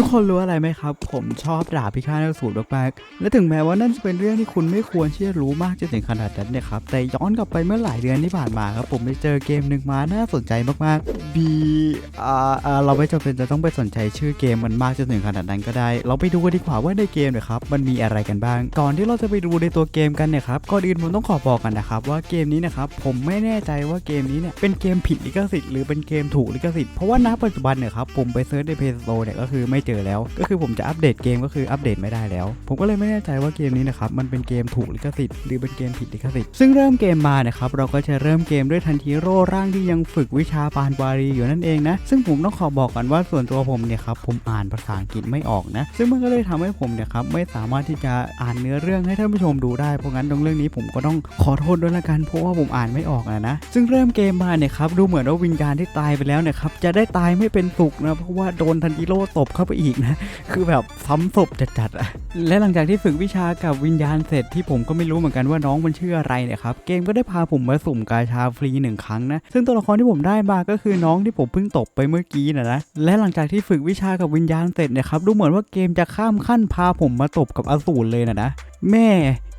ทุกคนรู้อะไรไหมครับ ผมชอบดาพิฆาตอสูรมากๆและถึงแม้ว่านั่นจะเป็นเรื่องที่คุณไม่ควรที่จะรู้มากจนถึงขนาดนั้นเนี่ยครับ แต่ย้อนกลับไปเมื่อหลายเดือนที่ผ่านมาครับผมไปเจอเกมหนึ่งมาน่าสนใจมากๆ B อ่าอ่าเราไม่จำเป็นจะต้องไปสนใจชื่อเกมมันมากจนถึงขนาดนั้นก็ได้ เราไปดูกันดีกว่าว่าในเกมเนี่ยครับมันมีอะไรกันบ้าง ก่อนที่เราจะไปดูในตัวเกมกันเนี่ยครับก่อนอื่นผมต้องขอบอกกันนะครับว่าเกมนี้นะครับผมไม่แน่ใจว่าเกมนี้เนี่ยเป็นเกมผิดลิขสิทธิ์หรือเป็นเกมถูกลิขสิทธิ์เพราะว่าณปัจจุบันเนี่ยครับผมไปเซิร์ชในเพย์สโตร์เนี่ยก็คือไม่เจอแล้ว ก็คือผมจะอัปเดตเกมก็คืออัปเดตไม่ได้แล้ว ผมก็เลยไม่แน่ใจว่าเกมนี้นะครับมันเป็นเกมถูกลิขสิทธิ์หรือเป็นเกมผิดลิขสิทธิ์ซึ่งเริ่มเกมมานะครับเราก็จะเริ่มเกมด้วยทันทีโร่ร่างที่ยังฝึกวิชาปานวารีอยู่นั่นเองนะซึ่งผมต้องขอบอกก่อนว่าส่วนตัวผมเนี่ยครับผมอ่านภาษาอังกฤษไม่ออกนะ ซึ่งมันก็เลยทำให้ผมเนี่ยครับไม่สามารถที่จะอ่านเนื้อเรื่องให้ท่านผู้ชมดูได้เพราะงั้นตรงเรื่องนี้ผมก็ต้องขอโทษด้วยละกันเพราะว่าผมอ่านไม่ออกนะนะ ซึ่งเริ่มเกมมาเนี่ยครับดูเหมือนว่าวิญญาณที่ตายไปแล้วเนี่ยครับจะได้ตายไม่เป็นสุขนะเพราะว่าโดนทันจิโร่ตบเข้าไปอีกนะ คือแบบซ้ำศพจัดๆอะและหลังจากที่ฝึกวิชากับวิญญาณเสร็จที่ผมก็ไม่รู้เหมือนกันว่าน้องมันชื่ออะไรเนี่ยครับ เกมก็ได้พาผมมาสุ่มกาชาฟรีหนึ่งครั้งนะ ซึ่งตัวละครที่ผมได้มาก็คือน้องที่ผมเพิ่งตบไปเมื่อกี้นะนะ และหลังจากที่ฝึกวิชากับวิญญาณเสร็จเนี่ยครับ ดูเหมือนว่าเกมจะข้ามขั้นพาผมมาตบกับอสูรเลยนะนะ แม่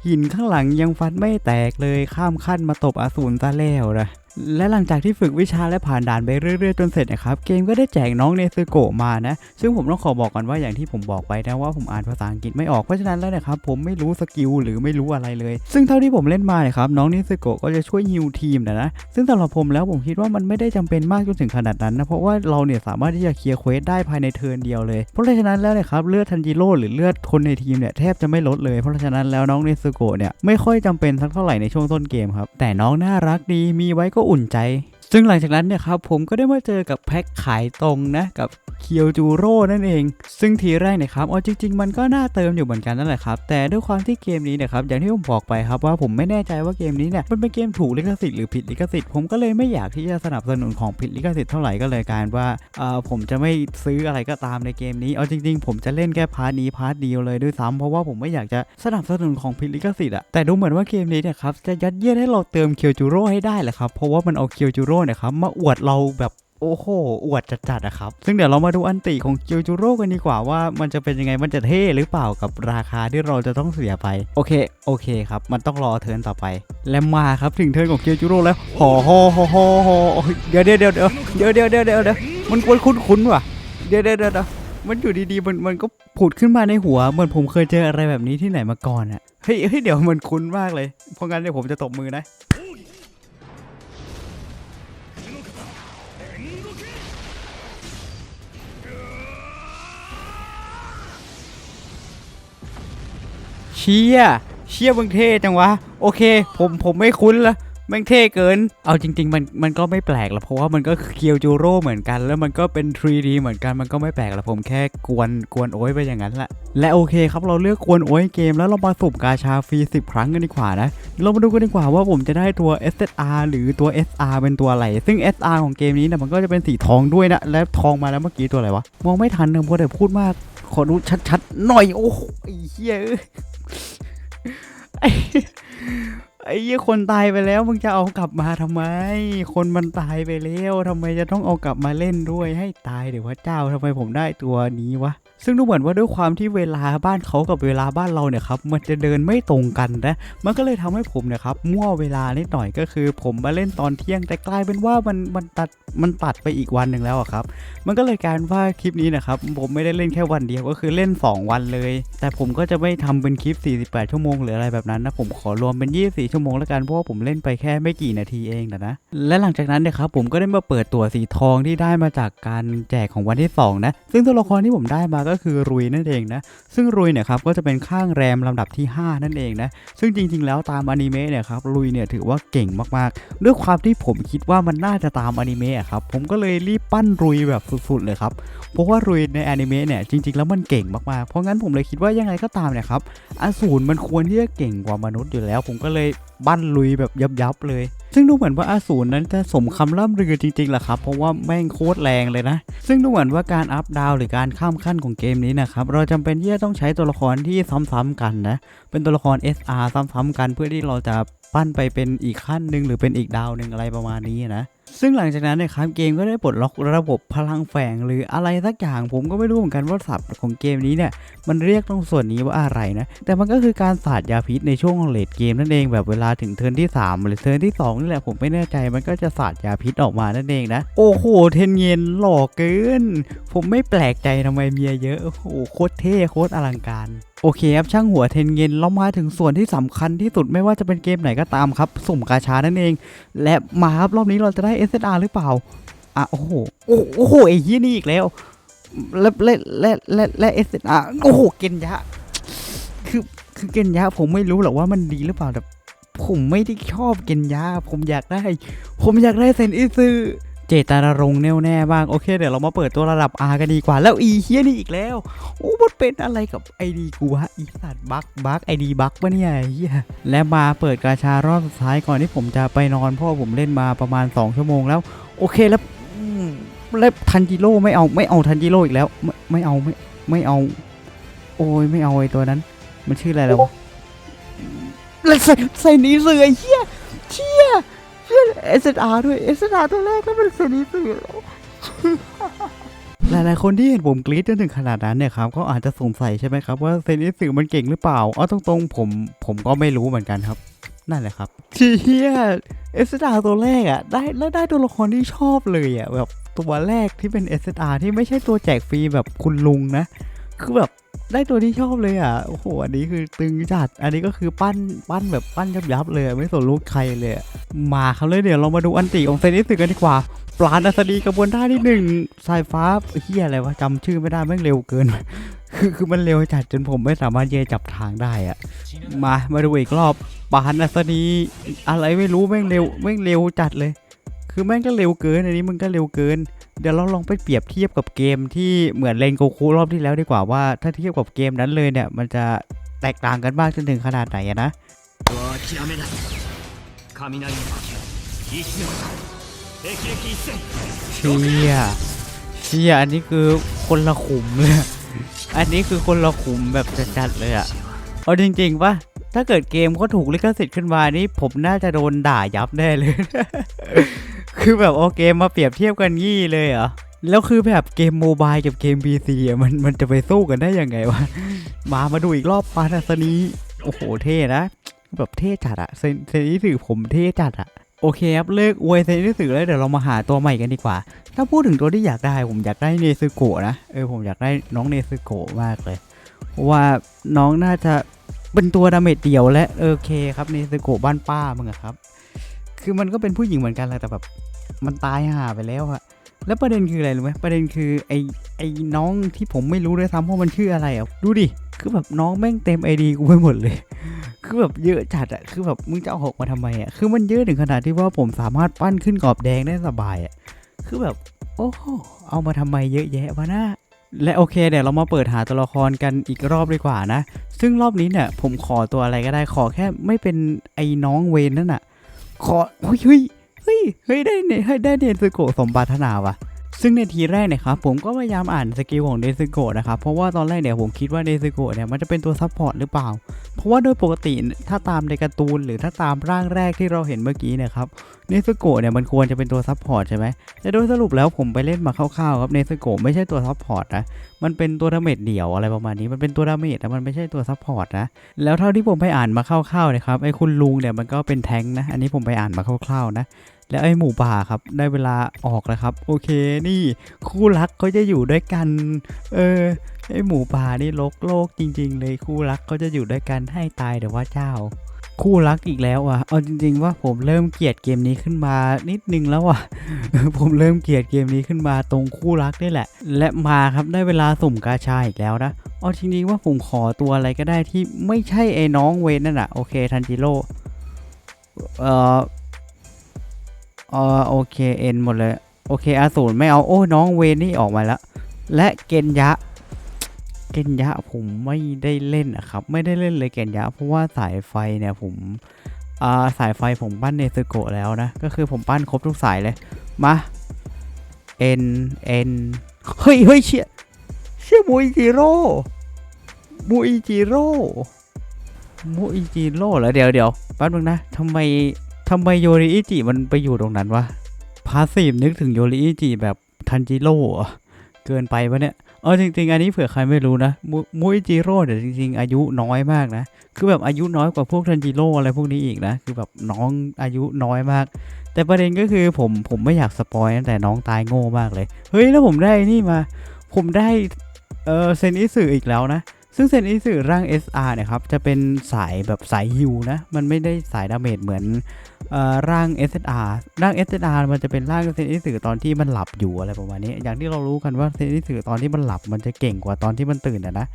หินข้างหลังยังฟันไม่แตกเลยข้ามขั้นมาตบอสูรซะแล้วนะ และหลังจากที่ฝึกวิชาและผ่านด่านไปเรื่อยๆจนเสร็จนะครับ เกมก็ได้แจกน้องเนซึโกะมานะ ซึ่งผมต้องขอบอกก่อนว่าอย่างที่ผมบอกไปนะว่าผมอ่านภาษาอังกฤษไม่ออกเพราะฉะนั้นแล้วนะครับผมไม่รู้สกิลหรือไม่รู้อะไรเลย ซึ่งเท่าที่ผมเล่นมาเนี่ยครับน้องเนซึโกะก็จะช่วยฮิวทีมนะนะซึ่งสำหรับผมแล้วผมคิดว่ามันไม่ได้จำเป็นมากจนถึงขนาดนั้นนะเพราะว่าเราเนี่ยสามารถที่จะเคลียร์เควสได้ภายในเทิร์นเดียวเลย เพราะฉะนั้นแล้วเนี่ยครับเลือดทันจิโร่หรือเลือดคนในทีมเนี่ยแทบจะไม่ลดเลย เพราะฉะนั้นแล้วน้องเนซึโกะเนี่ยไม่ค่อยจำเป็นสักเท่าไหร่ในช่วงต้นเกมครับแต่น้องน่ารักดีมีไว้ก็อุ่นใจ ซึ่งหลังจากนั้นเนี่ยครับผมก็ได้มาเจอกับแพ็คขายตรงนะกับเคียวจูโร่นั่นเอง ซึ่งทีแรกเนี่ยครับเอจริง ๆ มันก็น่าเติมอยู่เหมือนกันนั่นแหละครับ แต่ด้วยความที่เกมนี้เนี่ยครับอย่างที่ผมบอกไปครับว่าผมไม่แน่ใจว่าเกมนี้เนี่ยมันเป็นเกมถูกลิขสิทธิ์หรือผิดลิขสิทธิ์ผมก็เลยไม่อยากที่จะสนับสนุนของผิดลิขสิทธิ์เท่าไหร่ก็เลยการว่าเอ่อผมจะไม่ซื้ออะไรก็ตามในเกมนี้เอาจริง ๆ ผมจะเล่นแค่พาร์ทนี้พาร์ทเดียวเลยด้วยซ้ำเพราะว่าผมไม่อยากจะสนับสนุนของผิดลิขสิทธิ์อะแต่ดูเหมือนว่าเกมนี้เนี่ยครับจะยัดเยียดให้เราเติมเคียวจูโร่ให้ได้แหละครับเพราะว่ามันเอาเคียวจูโร่เนี่ยครับมาอวดเราแบบโอ้โห อวดจัดๆอะครับ ซึ่งเดี๋ยวเรามาดูอันติของเกียวจูโร่กันดีกว่าว่ามันจะเป็นยังไง มันจะเท่หรือเปล่ากับราคาที่เราจะต้องเสียไป โอเค โอเคครับ มันต้องรอเทิร์นต่อไป และมาครับถึงเทิร์นของเกียวจูโร่แล้วหอหอหอหอหอเดี๋ยวเดี๋ยวเดี๋ยวเดี๋ยวเดี๋ยวเดี๋ยวเดี๋ยวเดี๋ยวมันคุ้นคุ้นคุ้นว่ะเดี๋ยวเดี๋ยวเดี๋ยวเดี๋ยวมันอยู่ดีๆ มันมันก็ผุดขึ้นมาในหัว เหมือนผมเคยเจออะไรแบบนี้ที่ไหนมาก่อนอะเฮ้ยเฮ้ยเดี๋ยวมันคุ้นมากเลย เพราะงั้นเดี๋ยวผมจะตบมือนะ ชี่ยเชี่ยมึงเท่จังวะ โอเค ผมผมไม่คุ้นละแม่งเท่เกิน เอาจริง ๆ มันมันก็ไม่แปลกหรอกเพราะว่ามันก็เคียวจูโร่เหมือนกัน แล้วมันก็เป็น 3D เหมือนกันมันก็ไม่แปลกหรอกผมแค่กวนกวนโอ้ยไปอย่างนั้นแหละและโอเคครับเราเลือกกวนโอ้ยเกมแล้วเรามาสุ่มกาชาฟรี10 ครั้งกันดีกว่านะ เรามาดูกันดีกว่าว่าผมจะได้ตัว SSR หรือตัว SR เป็นตัวอะไร ซึ่ง SR ของเกมนี้นี่ยมันก็จะเป็นสีทองด้วยนะและทองมาแล้วเมื่อกี้ตัวอะไรวะมองไม่ทันนะเพราะแต่พูดมากขอดูชัดๆหน่อยโอ้โหไอ้เหี้ยเอ้ย ไอ้ยี่คนตายไปแล้วมึงจะเอากลับมาทำไม คนมันตายไปแล้วทำไมจะต้องเอากลับมาเล่นด้วยให้ตายเดี๋ยวพระเจ้าทำไมผมได้ตัวนี้วะ ซึ่งดูเหมือนว่าด้วยความที่เวลาบ้านเขากับเวลาบ้านเราเนี่ยครับมันจะเดินไม่ตรงกันนะมันก็เลยทำให้ผมเนี่ยครับมั่วเวลานิดหน่อยก็คือ ผมมาเล่นตอนเที่ยงแต่กลายเป็นว่ามันมันตัดมันตัดไปอีกวันหนึ่งแล้วครับ มันก็เลยกลารว่าคลิปนี้นะครับผมไม่ได้เล่นแค่วันเดียวก็คือเล่น 2 วันเลย แต่ผมก็จะไม่ทำเป็นคลิป 48 ชั่วโมงหรืออะไรแบบนั้นนะผมขอรวมเป็น 24 ชั่วโมงแล้วกันเพราะว่าผมเล่นไปแค่ไม่กี่นาทีเองนะนะและหลังจากนั้นเนี่ยครับผมก็ได้มาเปิดตัวสีทองที่ได้มาจากการแจกของวันที่สองนะซึ่งตัวละครที่ผมได้มาก็คือรุยนั่นเองนะ ซึ่งรุยเนี่ยครับก็จะเป็นข้างแรมลำดับที่ 5 นั่นเองนะ ซึ่งจริงๆ แล้วตามอนิเมะเนี่ยครับรุยเนี่ยถือว่าเก่งมากๆ ด้วยความที่ผมคิดว่ามันน่าจะตามอนิเมะครับ ผมก็เลยรีบปั้นรุยแบบสุดๆ เลยครับ เพราะว่ารุยในอนิเมะเนี่ยจริงๆ แล้วมันเก่งมากๆ เพราะงั้นผมเลยคิดว่ายังไงก็ตามเนี่ยครับอสูรมันควรที่จะเก่งกว่ามนุษย์อยู่แล้ว ผมก็เลยปั้นลุยแบบยับๆเลย ซึ่งดูเหมือนว่าอาสูรนั้นจะสมคำล่ำลือจริงๆแหละครับ เพราะว่าแม่งโคตรแรงเลยนะ ซึ่งดูเหมือนว่าการอัพดาวหรือการข้ามขั้นของเกมนี้นะครับ เราจำเป็นที่จะต้องใช้ตัวละครที่ซ้ำๆกันนะ เป็นตัวละคร SR ซ้ำๆกันเพื่อที่เราจะปั้นไปเป็นอีกขั้นหนึ่งหรือเป็นอีกดาวหนึ่งอะไรประมาณนี้นะ ซึ่งหลังจากนั้นเนะครับเกมก็ได้ปลดล็อกระบบพลังแฝงหรืออะไรสักอย่างผมก็ไม่รู้เหมือนกันว่าศัพท์ของเกมนี้เนี่ยมันเรียกตรงส่วนนี้ว่าอะไรนะแต่มันก็คือการสาดยาพิษในช่วงเลดเกมนั่นเองแบบเวลาถึงเทิร์นที่ 3 หรือเทิร์นที่2นี่แหละผมไม่แน่ใจมันก็จะสาดยาพิษออกมานั่นเองนะโอ้โหเทนเย็นหล่อเกิน ผมไม่แปลกใจทำไมเมียเยอะโอ้โหโคตรเท่โคตรอลังการโอเคครับช่างหัวเทนเย็นเรามาถึงส่วนที่สำคัญที่สุดไม่ว่าจะเป็นเกมไหนก็ตามครับ สุ่มกาชานั่นเอง และมาครับรอบนี้เราจะได้ SSR หรือเปล่าอะโอ้โหโอ้โอ้โหไอ้ยี่นี่อีกแล้วและและและและและเอสอะโอ้โหเกนยะ คือคือเกนยะ ผมไม่รู้หรอกว่ามันดีหรือเปล่าแต่ผมไม่ได้ชอบเกนยะ ผมอยากได้ ผมอยากได้เซนอิซึ เจตนารมณ์แน่วแน่บ้าง โอเค เดี๋ยวเรามาเปิดตัวระดับ R กันดีกว่า แล้วอีเฮียนี่อีกแล้ว โอ้มันเป็นอะไรกับไอดีกูวะอีสัตว์บักบักไอดีบักปะเนี่ยไอ้เฮียและมาเปิดกาชารอบสุดท้ายก่อนที่ผมจะไปนอนเพราะว่าผมเล่นมาประมาณ 2 ชั่วโมงแล้ว โอเคแล้วอืมแล้วทันจิโร่ไม่เอาไม่เอาทันจิโร่อีกแล้วไม่ไม่เอาไม่ไม่เอา โอ้ยไม่เอาไอ้ตัวนั้น มันชื่ออะไรแล้ววะแล้วใส่ใส่หนีเสือไอ้เหี้ยเชี่ย เชี่ยเอสอาร์ด้วยเอสอาร์ตัวแรกก็เป็นใส่หนีเสือแล้วหลายๆ คนที่เห็นผมกรี๊ดจนถึงขนาดนั้นเนี่ยครับก็อาจจะสงสัยใช่ไหมครับว่าเซนิสึมันเก่งหรือเปล่าเอาตรงๆผมผมก็ไม่รู้เหมือนกันครับนั่นแหละครับเชี่ยเอสดาตัวแรกอะได้แล้วได้ตัวละครที่ชอบเลยอะแบบตัวแรกที่เป็น SSR ที่ไม่ใช่ตัวแจกฟรีแบบคุณลุงนะ คือแบบ ได้ตัวที่ชอบเลยอะ โอ้โห อันนี้คือตึงจัด อันนี้ก็คือปั้น ปั้นแบบปั้นยับยับเลย ไม่สนลูกใครเลย มาครับเลยเดี๋ยวเรามาดูอันติของเซนิสึกันดีกว่า ปราณอัสดีกระบวนท่าที่หนึ่งสายฟ้าเฮียอะไรวะจำชื่อไม่ได้แม่งเร็วเกิน คือคือมันเร็วจัดจนผมไม่สามารถเยจับทางได้อะ มา มาดูอีกรอบปานอัศนีอะไรไม่รู้แม่งเร็วแม่งเร็วจัดเลย คือแม่งก็เร็วเกิน อันนี้มันก็เร็วเกิน เดี๋ยวเราลองไปเปรียบเทียบกับเกมที่เหมือนเลนโกคุรอบที่แล้วดีกว่าว่าถ้าเทียบกับเกมนั้นเลยเนี่ย มันจะแตกต่างกันมากจนถึงขนาดไหนนะเชียเชี่ยอันนี้คือคนละขุมเลยอันนี้คือคนละขุมแบบจัดๆเลยอะเอาจริงๆปะถ้าเกิดเกมเขาถูกลิขสิทธิ์ขึ้นมานี่ผมน่าจะโดนด่ายับแน่เลย คือแบบเอเกมมาเปรียบเทียบกันงี้เลยเหรอ แล้วคือแบบเกมโมบายกับเกม PC อะมันมันจะไปสู้กันได้ยังไงวะ มามาดูอีกรอบปานาสนีโอ้โหเท่นะ แบบเท่จัดอะเซนเซนนิสึผมเท่จัดอะโอเคครับเลิกอวยเซนนิสึแล้วเดี๋ยวเรามาหาตัวใหม่กันดีกว่า ถ้าพูดถึงตัวที่อยากได้ผมอยากได้เนซึโกะนะเออผมอยากได้น้องเนซึโกะมากเลยเพราะว่าน้องน่าจะเป็นตัวดาเมจเดี่ยวและโอเคครับเนซึโกะบ้านป้ามึงอะครับ คือมันก็เป็นผู้หญิงเหมือนกันแหละแต่แบบ มันตายห่าไปแล้วอะแล้วประเด็นคืออะไรรู้ไหมประเด็นคือไอไอ้น้องที่ผมไม่รู้ด้วยซ้ำว่ามันชื่ออะไรอะดูดิคือแบบน้องแม่งเต็มไอดีกูไปหมดเลย คือแบบเยอะจัดอะคือแบบมึงจะเอาหกมาทำไมอะคือมันเยอะถึงขนาดที่ว่าผมสามารถปั้นขึ้นกรอบแดงได้สบายอะคือแบบโอ้โหเอามาทำไมเยอะแยะวะนะและโอเคเดี๋ยวเรามาเปิดหาตัวละครกันอีกรอบดีกว่านะ ซึ่งรอบนี้เนี่ยผมขอตัวอะไรก็ได้ขอแค่ไม่เป็นไอ้น้องเวนนั่นอะขอเฮ้ย ฮ้ยเฮ้ยได้เนยเฮ้ยได้เดนซึโกะสมบัตินาวะซึ่งในทีแรกเนี่ยครับผมก็พยายามอ่านสกิลของเดซึโกะนะครับเพราะว่าตอนแรกเนี่ยผมคิดว่าเดซึโกะเนี่ยมันจะเป็นตัวซัพพอร์ตหรือเปล่า เพราะว่าโดยปกติถ้าตามในการ์ตูนหรือถ้าตามร่างแรกที่เราเห็นเมื่อกี้เนี่ยครับเนสโกะเนี่ยมันควรจะเป็นตัวซัพพอร์ตใช่ไหมแต่โดยสรุปแล้วผมไปเล่นมาคร่าวๆครับเนสโกะไม่ใช่ตัวซัพพอร์ตนะมันเป็นตัวดาเมจเดี่ยวอะไรประมาณนี้มันเป็นตัวดาเมจแต่มันไม่ใช่ตัวซัพพอร์ตนะแล้วเท่าที่ผมไปอ่านมาคร่าวๆนะครับไอ้คุณลุงเนี่ยมันก็เป็นแท้งนะอันนี้ผมไปอ่านมาคร่าวๆนะ แล้วไอ้หมูป่าครับได้เวลาออกแล้วครับ โอเคนี่คู่รักเขาจะอยู่ด้วยกัน เออไอหมูป่านี่ลกโลกจริง ๆ เลยคู่รักก็จะอยู่ด้วยกันให้ตายเดี๋ยวว่าเจ้า คู่รักอีกแล้วอะเอาจริง ๆ ว่าผมเริ่มเกลียดเกมนี้ขึ้นมานิดนึงแล้วอะ ผมเริ่มเกลียดเกมนี้ขึ้นมาตรงคู่รักนี่แหละ และมาครับได้เวลาสุ่มกาชาอีกแล้วนะเอาจริงๆว่าผมขอตัวอะไรก็ได้ที่ไม่ใช่ไอ้น้องเวนนั่นแหะโอเคทันจิโร่เอ่อ เออโอเคเอ็นหมดเลย โอเคอาสูรไม่เอาโอ้น้องเวนี่ออกมาแล้ว และเกนยะ เกนยะผมไม่ได้เล่นอะครับ ไม่ได้เล่นเลยเกนยะ เพราะว่าสายไฟเนี่ยผมอ่าสายไฟผมปั้นเนซึโกะแล้วนะ ก็คือผมปั้นครบทุกสายเลย มาเอ็นเอ็นเฮ้ยเฮ้ยเชี่ยเชี่ยมูอิจิโร่มูอิจิโร่มูอิจิโร่เหรอเดี๋ยวเดี๋ยวแป๊บนึงนะทำไม ทำไมโยริอิจิมันไปอยู่ตรงนั้นวะ พาสซีฟนึกถึงโยริอิจิแบบทันจิโร่เกินไปปะเนี่ยเออจริง ๆ อันนี้เผื่อใครไม่รู้นะมุยจิโร่เนี่ยจริง ๆ อายุน้อยมากนะ คือแบบอายุน้อยกว่าพวกทันจิโร่อะไรพวกนี้อีกนะ คือแบบน้องอายุน้อยมาก แต่ประเด็นก็คือผมผมไม่อยากสปอยแต่น้องตายโง่มากเลย เฮ้ยแล้วผมได้นี่มา ผมได้เออเซนอิสึอีกแล้วนะซึ่งเซนอิสึร่าง SR เนี่ยครับจะเป็นสายแบบสายฮิวนะ มันไม่ได้สายดาเมจเหมือน ร่าง SSR ร่าง SSR มันจะเป็นร่างเซนอิสึตอนที่มันหลับอยู่อะไรประมาณนี้ อย่างที่เรารู้กันว่าเซนอิสึตอนที่มันหลับมันจะเก่งกว่าตอนที่มันตื่นนะ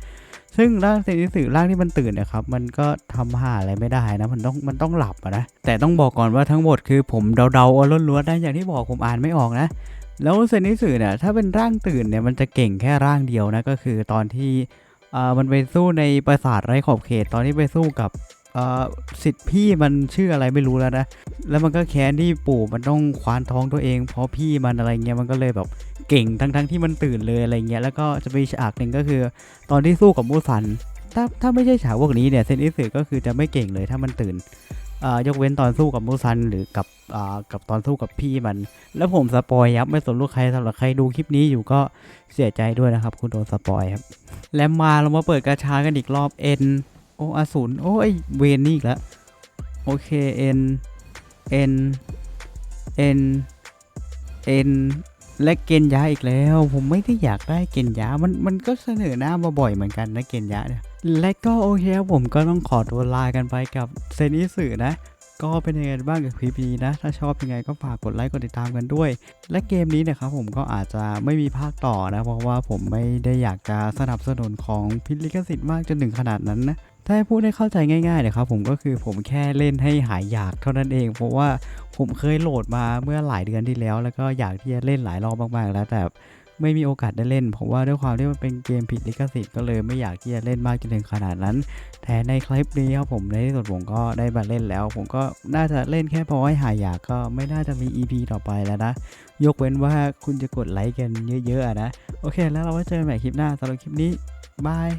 ซึ่งร่างเซนอิสึร่างที่มันตื่นนะครับ มันก็ทำหาอะไรไม่ได้นะ มันต้องมันต้องหลับนะ แต่ต้องบอกก่อนว่าทั้งหมดคือผมเดาๆเอาล้วนๆนะอย่างที่บอกผมอ่านไม่ออกนะ แล้วเซนิสึเนี่ยถ้าเป็นร่างตื่นเนี่ยมันจะเก่งแค่ร่างเดียวนะก็คือตอนที่มันไปสู้ในปราสาทไร้ขอบเขตตอนที่ไปสู้กับ สิทธิ์พี่มันชื่ออะไรไม่รู้แล้วนะ แล้วมันก็แค้นที่ปู่มันต้องควานท้องตัวเอง เพราะพี่มันอะไรเงี้ยมันก็เลยแบบเก่งทั้งๆที่มันตื่นเลยอะไรเงี้ยแล้วก็จะมีฉากหนึ่งก็คือ ตอนที่สู้กับมูซัน ถ้าถ้าไม่ใช่ฉากพวกนี้เนี่ยเซนอิสึก็คือจะไม่เก่งเลยถ้ามันตื่นยกเว้นตอนสู้กับมูซันหรือกับกับตอนสู้กับพี่มัน แล้วผมสปอยยับไม่สนลูกใครสำหรับใครดูคลิปนี้อยู่ก็เสียใจด้วยนะครับ คุณโดนสปอยครับ และมาเรามาเปิดกาชากันอีกรอบ N โออาสูรโอ้ยเวนนี่อีกแล้วโอเคเอ็นเอ็นเอ็นเอ็นและเกณฑ์ยาอีกแล้ว ผมไม่ได้อยากได้เกณฑ์ยามันมันก็เสนอหน้ามาบ่อยเหมือนกันนะเกณฑ์ยาเนี่ยและก็โอเคผมก็ต้องขอตัวลากันไปกับเซนิสือนะ ก็เป็นยังไงบ้างกับคลิปนี้นะ ถ้าชอบยังไงก็ฝากกดไลค์กดติดตามกันด้วย และเกมนี้นะครับผมก็อาจจะไม่มีภาคต่อนะ เพราะว่าผมไม่ได้อยากจะสนับสนุนของพิลิขสิทธิ์มากจนถึงขนาดนั้นนะถ้าให้พูดให้เข้าใจง่ายๆนะครับผมก็คือผมแค่เล่นให้หายอยากเท่านั้นเอง เพราะว่าผมเคยโหลดมาเมื่อหลายเดือนที่แล้ว แล้วก็อยากที่จะเล่นหลายรอบมากๆแล้วแต่ ไม่มีโอกาสได้เล่นเพราะว่าด้วยความที่มันเป็นเกมผิดลิขสิทธิ์ก็เลยไม่อยากที่จะเล่นมากจนถึงขนาดนั้น แต่ในคลิปนี้ครับผมในที่สุดผมก็ได้มาเล่นแล้ว ผมก็น่าจะเล่นแค่พอให้หายอยากก็ไม่น่าจะมี EP ต่อไปแล้วนะ ยกเว้นว่าคุณจะกดไลค์กันเยอะๆนะ โอเค แล้วเราไว้เจอกันใหม่คลิปหน้าสำหรับคลิปนี้บาย